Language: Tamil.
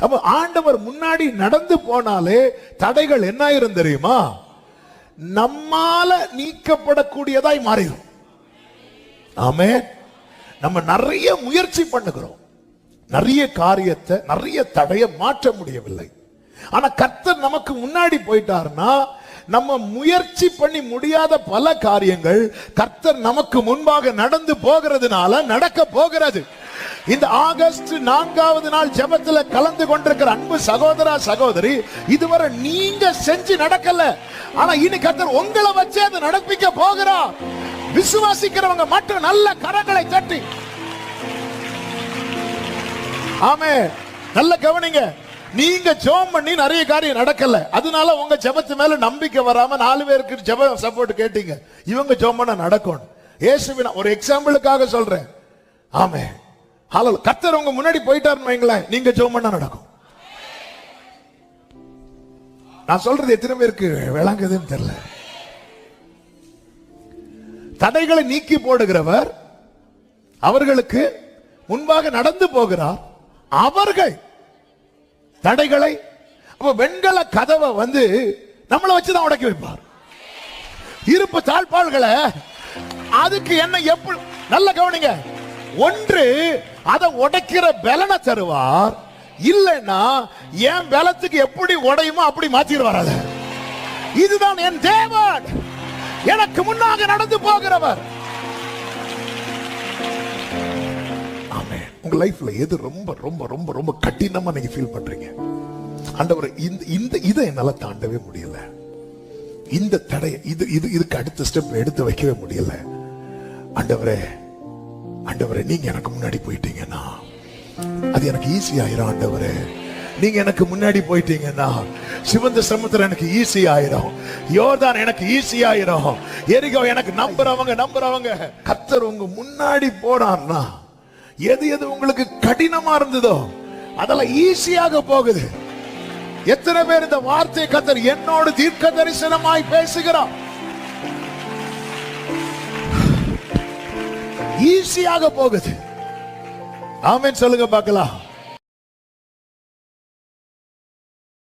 அப்ப ஆண்டவர் முன்னாடி நடந்து போனாலே தடைகள் என்ன ஆயிரும் தெரியுமா? நம்மால நீக்கப்படக்கூடியதாய் மாறிடும் ஆமே நம்ம நிறைய முயற்சி பண்ணுகிறோம். நிறைய காரியத்தை நிறைய தடையை மாற்ற முடியவில்லை. ஆனா கர்த்தர் நமக்கு முன்னாடி போயிட்டாருன்னா நம்ம முயற்சி பண்ணி முடியாத பல காரியங்கள் கர்த்தர் நமக்கு முன்பாக நடந்து போகிறதுனால நடக்க போகிறது. இந்த ஆகஸ்ட் நான்காவது நாள் ஜெபத்துல கலந்து கொண்டிருக்கிற அன்பு சகோதரா சகோதரி இதுவரை நீங்க செஞ்சு நடக்கல. ஆனா இனி கத்தர் உங்களை வச்சே அதை நடப்பிக்க போகிறா. விசுவாசிக்கிறவங்க மட்டும் நல்ல கரங்களை தட்டி. ஆமே நல்ல கவனிங்க. நீங்க ஜோம் பண்ணி நிறைய காரியம் நடக்கல. அதனால உங்க ஜெபத்து மேல நம்பிக்கை வராம நாலு பேருக்கு ஜெப சப்போர்ட் கேட்டீங்க. இவங்க ஜோம் பண்ண நடக்கும் இயேசுவின் ஒரு எக்ஸாம்பிளுக்காக சொல்றேன். ஆமே. ஹலோ கத்தர் உங்க முன்னாடி போயிட்டாருன்னு வைங்களேன் நீங்க ஜோம் பண்ண நடக்கும். நான் சொல்றது எத்தனை பேருக்கு விளங்குதுன்னு தெரியல. தடைகளை நீக்கி போடுகிறவர் அவர்களுக்கு முன்பாக நடந்து போகிறார் அவர்கள் தடைகளை அப்ப வெண்கல கதவை வந்து நம்மளை வச்சுதான் உடைக்க வைப்பார். இருப்பு தாழ்பாள்களை அதுக்கு என்ன எப்படி நல்ல கவனிங்க. ஒன்று அதை உடைக்கிற பலனை தருவார். இல்லைன்னா என் பலத்துக்கு எப்படி உடையுமோ அப்படி மாத்திடுவார் அதை இதுதான் என் தேவன். எனக்கு முன்னாக நடந்து போகிறவர். உங்க லைஃப்ல எது ரொம்ப ரொம்ப ரொம்ப ரொம்ப கடினமா நீங்க ஃபீல் பண்றீங்க? ஆண்டவர் இந்த இந்த இதை என்னால தாண்டவே முடியல. இந்த தடை இது இது இதுக்கு அடுத்த ஸ்டெப் எடுத்து வைக்கவே முடியல. ஆண்டவரே ஆண்டவரே நீங்க எனக்கு முன்னாடி போயிட்டீங்கன்னா அது எனக்கு ஈஸி ஆயிரும் ஆண்டவரே. நீங்க எனக்கு முன்னாடி போயிட்டீங்கன்னா சிவந்த சமுத்திரம் எனக்கு ஈஸி ஆயிரும். யோர்தான் எனக்கு ஈஸி ஆயிரும். எரிகோ எனக்கு நம்புறவங்க நம்புறவங்க கத்தர் உங்க முன்னாடி போனார்னா எது எது உங்களுக்கு கடினமா இருந்ததோ அதெல்லாம் ஈஸியாக போகுது. எத்தனை பேர் இந்த வார்த்தை கத்தர் என்னோடு தீர்க்க தரிசனமாய் பேசுகிறான் ஈஸியாக போகுது. ஆமேன் சொல்லுங்க பார்க்கலாம்.